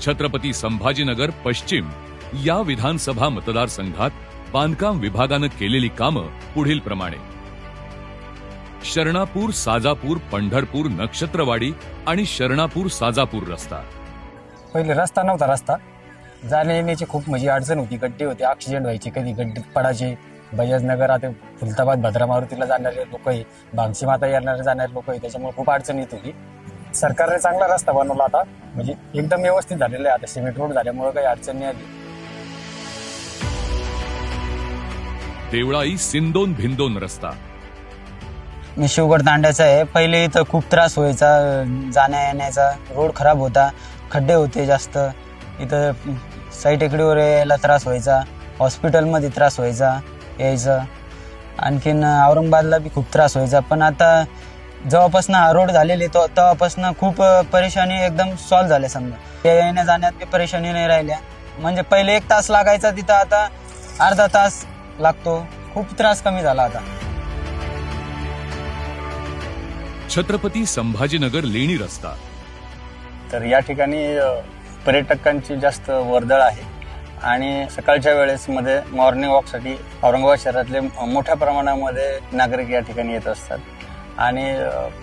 छत्रपती संभाजीनगर पश्चिम या विधानसभा मतदारसंघात बांधकाम विभागानं केलेली कामं पुढील प्रमाणे. शरणापूर साजापूर पंढरपूर नक्षत्रवाडी आणि शरणापूर साजापूर रस्ता. पहिले रस्ता नव्हता रस्ता. जाण्या येण्याची खूप म्हणजे अडचण होती गड्डे होते ऍक्सिडेंट व्हायचे कधी गड्डे पडायचे. बजाजनगर आता फुलताबाद भद्रा मारुतीला जाणारे लोक आहे भांगशी माता येणारे जाणारे लोक आहे त्याच्यामुळे खूप अडचण येत होती. सरकारने चांगला रस्ता बनवला आता म्हणजे एकदम व्यवस्थित झालेला आहे. आता सिमेंट रोड झाल्यामुळे काही अडचण नाही आली. देवळाई सिंदोन भिंदोन रस्ता. मी शिवगड तांड्याचा आहे. पहिले इथं खूप त्रास व्हायचा. जाण्या येण्याचा रोड खराब होता. खड्डे होते जास्त. इथं साईट टेकडीवर यायला त्रास व्हायचा. हॉस्पिटलमध्ये त्रास व्हायचा यायचं. आणखीन औरंगाबादला बी खूप त्रास व्हायचा. पण आता जेव्हापासून हा रोड झालेले तो तेव्हापासून खूप परेशानी एकदम सॉल्व्ह झाल्या समजा. येण्या जाण्यात बी परेशानी नाही राहिल्या. म्हणजे पहिले एक तास लागायचा तिथं आता अर्धा तास लागतो. खूप त्रास कमी झाला आता. छत्रपती संभाजीनगर लेणी रस्ता. तर या ठिकाणी पर्यटकांची जास्त वर्दळ आहे. आणि सकाळच्या वेळेस मध्ये मॉर्निंग वॉकसाठी औरंगाबाद शहरातले मोठ्या प्रमाणामध्ये नागरिक या ठिकाणी येत असतात. आणि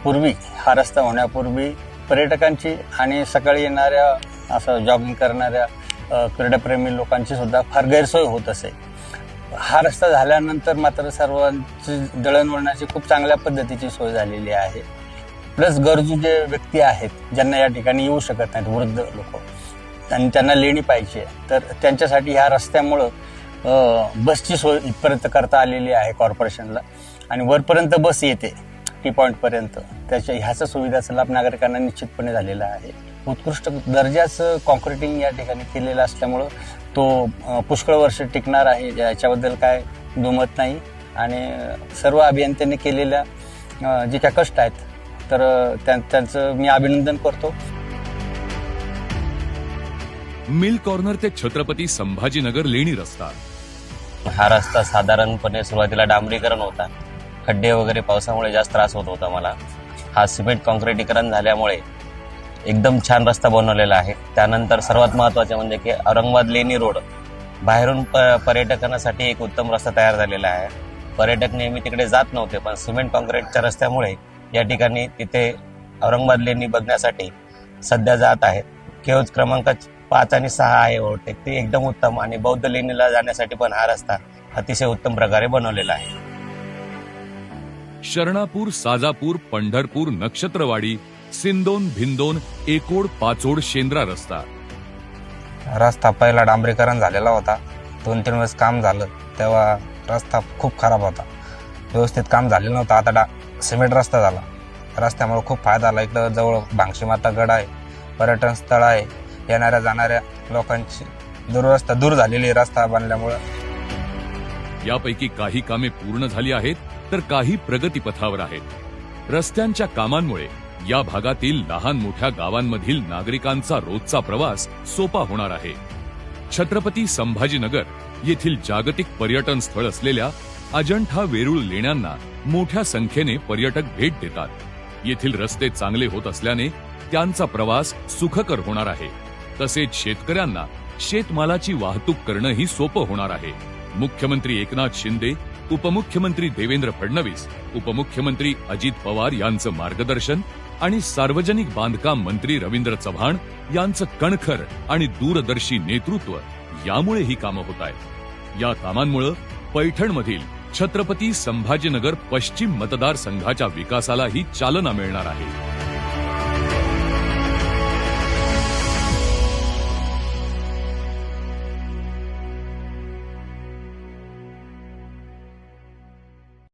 पूर्वी हा रस्ता होण्यापूर्वी पर्यटकांची आणि सकाळी येणाऱ्या असं जॉगिंग करणाऱ्या क्रीडाप्रेमी लोकांची सुद्धा फार गैरसोय होत असे. हा रस्ता झाल्यानंतर मात्र सर्वांची दळणवळणाची खूप चांगल्या पद्धतीची सोय झालेली आहे. प्लस गरजू जे व्यक्ती आहेत ज्यांना या ठिकाणी येऊ शकत नाहीत वृद्ध लोक आणि त्यांना लेणी पाहिजे तर त्यांच्यासाठी ह्या रस्त्यामुळं बसची सोय इथपर्यंत करता आलेली आहे कॉर्पोरेशनला आणि वरपर्यंत बस येते. टी पॉईंटपर्यंत त्याच्या ह्याचा सुविधाचा लाभ नागरिकांना निश्चितपणे झालेला आहे. उत्कृष्ट दर्जाचं कॉन्क्रिटिंग या ठिकाणी केलेलं असल्यामुळं तो पुष्कळ वर्ष टिकणार आहे. याच्याबद्दल काय दुमत नाही. आणि सर्व अभियंत्यांनी केलेल्या जे काय कष्ट आहेत तर त्यांचं मी अभिनंदन करतो. मिल कॉर्नर ते छत्रपती संभाजीनगर लेणी रस्ता. हा रस्ता साधारणपणे सुरुवातीला डांबरीकरण होता. खड्डे वगैरे पावसामुळे जास्त त्रास होत होता मला. हा सिमेंट कॉन्क्रिटीकरण झाल्यामुळे एकदम छान रस्ता बनवलेला आहे. त्यानंतर सर्वात महत्त्वाचे म्हणजे की औरंगाबाद लेणी रोड बाहेरून प- पर्यटकांसाठी एक उत्तम रस्ता तयार झालेला आहे. पर्यटक नेहमी तिकडे जात नव्हते पण सिमेंट कॉन्क्रीटच्या रस्त्यामुळे या ठिकाणी तिथे औरंगाबाद लेणी बघण्यासाठी सध्या जात आहेत. केवज क्रमांक पाच आणि सहा आहे ओव्हरटेक ते एकदम उत्तम आणि बौद्ध लेणीला जाण्यासाठी पण हा रस्ता अतिशय उत्तम प्रकारे बनवलेला आहे. शरणापूर साजापूर पंढरपूर नक्षत्रवाडी सिंदोन भिंदोन एकोड पाचोड शेंद्रा रस्ता. रस्ता पहिला डांबरीकरण झालेला होता. दोन तीन वेळेस काम झालं तेव्हा रस्ता खूप खराब होता. व्यवस्थित काम झालेलं नव्हतं आता डा सिमेंट रस्ता झाला. रस्त्यामुळे खूप फायदा झाला. इकडं जवळ भांगशी माता गड आहे पर्यटन स्थळ आहे. येणाऱ्या जाणाऱ्या लोकांची दुरवस्था दूर झालेली रस्ता बनल्यामुळं. यापैकी काही कामे पूर्ण झाली आहेत. तर काही प्रगतीपथावर आहेत. रस्त्यांच्या कामांमुळे या भागातील लहान मोठ्या गावांमधील नागरिकांचा रोजचा प्रवास सोपा होणार आहे. छत्रपती संभाजीनगर येथील जागतिक पर्यटन स्थळ असलेल्या अजंठा वेरूळ लेण्यांना मोठ्या संख्येने पर्यटक भेट देतात. येथील रस्ते चांगले होत असल्याने त्यांचा प्रवास सुखकर होणार आहे. तसेच शेतकऱ्यांना शेतमालाची वाहतूक करणंही सोपं होणार आहे. मुख्यमंत्री एकनाथ शिंदे उपमुख्यमंत्री देवेंद्र फडणवीस उपमुख्यमंत्री अजित पवार यांचं मार्गदर्शन आणि सार्वजनिक बांधकाम मंत्री रवींद्र चव्हाण यांचं कणखर आणि दूरदर्शी नेतृत्व यामुळे ही कामं होत आहेत. या कामांमुळे पैठणमधील छत्रपती संभाजीनगर पश्चिम मतदारसंघाच्या विकासालाही चालना मिळणार आहे.